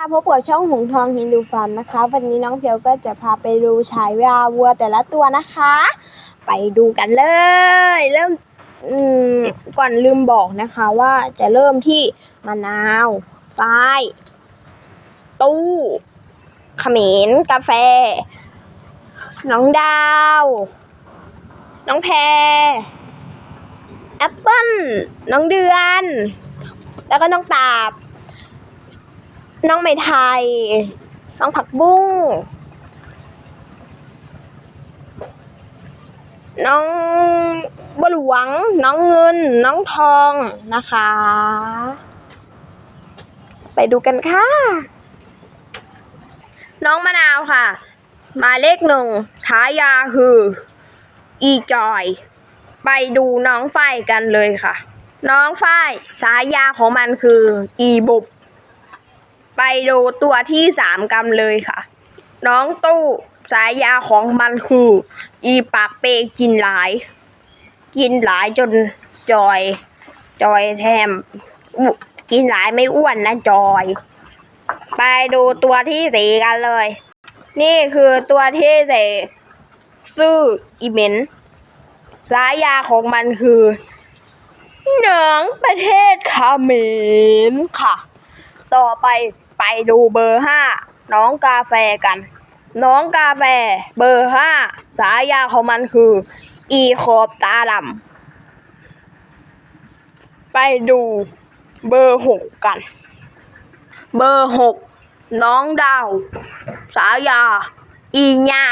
พบกับช่องหงทองฮินดูฟาร์มนะคะ วันนี้น้องเพียวก็จะพาไปดูฉายาวัวแต่ละตัวนะคะ ไปดูกันเลย เริ่มก่อนลืมบอกนะคะว่าจะเริ่มที่มะนาวฝ้ายตู้เขมรกาแฟ น้องดาว น้องแพรแอปเปิ้ลน้องเดือน แล้วก็น้องตาบ น้องไหมไทย น้องผักบุ้ง น้องบัวหลวง น้องเงิน น้องทองนะคะ ไปดูกันค่ะ น้องมะนาวค่ะ มาเลขหนึ่งฉายาคือ อีจอย ไปดูน้องฝ้ายกันเลยค่ะ น้องฝ้ายสายาของมันคือ อีบุบ ไปดูตัวที่สามกันเลยค่ะ น้องตู้สายยาของมันคือ อีปากเปกินหลาย กินหลายจนจอย จอยแทมกินหลายไม่อ้วนนะจอย ไปดูตัวที่สี่กันเลย นี่คือตัวที่สี่ซื่ออีเมนสายยาของมันคือหนังประเทศคาเมรค่ะ ต่อไป ไปดูเบอร์ห้าน้องกาแฟกัน น้องกาแฟเบอร์ห้าสายาของมันคือ อีขอบตาดำไปดูเบอร์หกกัน เบอร์หกน้องดาว สายา อีเงา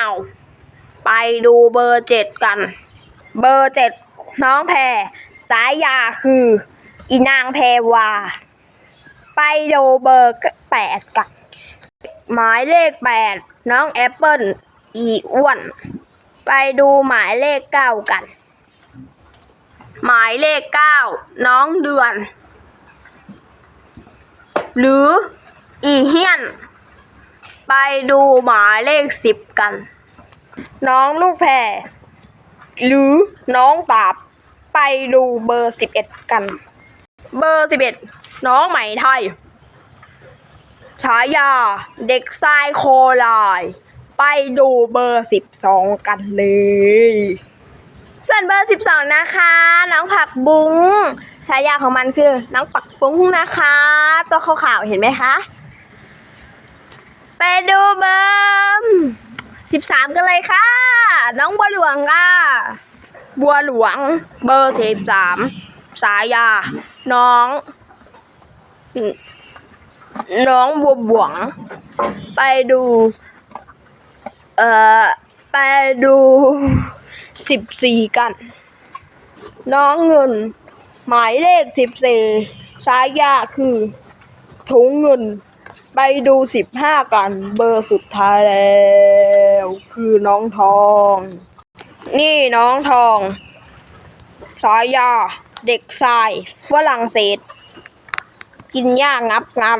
ไปดูเบอร์เจ็ดกัน เบอร์เจ็ดน้องแพรสายาคือ อีนางแพรวา ไปดูเบอร์แปดกันหมายเลขแปดน้องแอปเปิลอีอ้วน ไปดูหมายเลขเก้ากัน หมายเลขเก้าน้องเดือน หรืออีเฮียน ไปดูหมายเลขสิบกัน น้องลูกแพรหรือน้องตาบ ไปดูเบอร์สิบเอ็ดกัน เบอร์สิบเอ็ด น้องไหม่ไทย ฉายา เด็กทรายโคลาย ไปดูเบอร์สิบสองกันเลย ส่วนเบอร์สิบสองนะคะ น้องผักบุ้งฉายาของมันคือ น้องปักบุ้งนะคะ ตัวขาวๆเห็นไหมคะ ไปดูเบอร์สิบสามกันเลยค่ะ น้องบัวหลวงค่ะบัวหลวง เบอร์สิบสามสายา น้อง น้องบัวหลวง ไปดู เอ่อ ไปดูสิบสี่กัน น้องเงิน หมายเลขสิบสี่สายาคือ ถุงเงิน ไปดูสิบห้ากัน เบอร์สุดท้ายแล้ว คือน้องทอง นี่น้องทอง สายา เด็กชายฝรั่งเศส กินยากงับงับ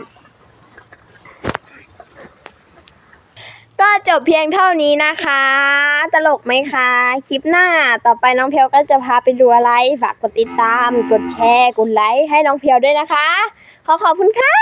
ก็จบเพียงเท่านี้นะคะ ตลกไหมคะ คลิปหน้าต่อไปน้องเพียวก็จะพาไปดูอะไร ฝากกดติดตาม กดแชร์ กดไลค์ให้น้องเพียวด้วยนะคะ ขอขอบคุณค่ะ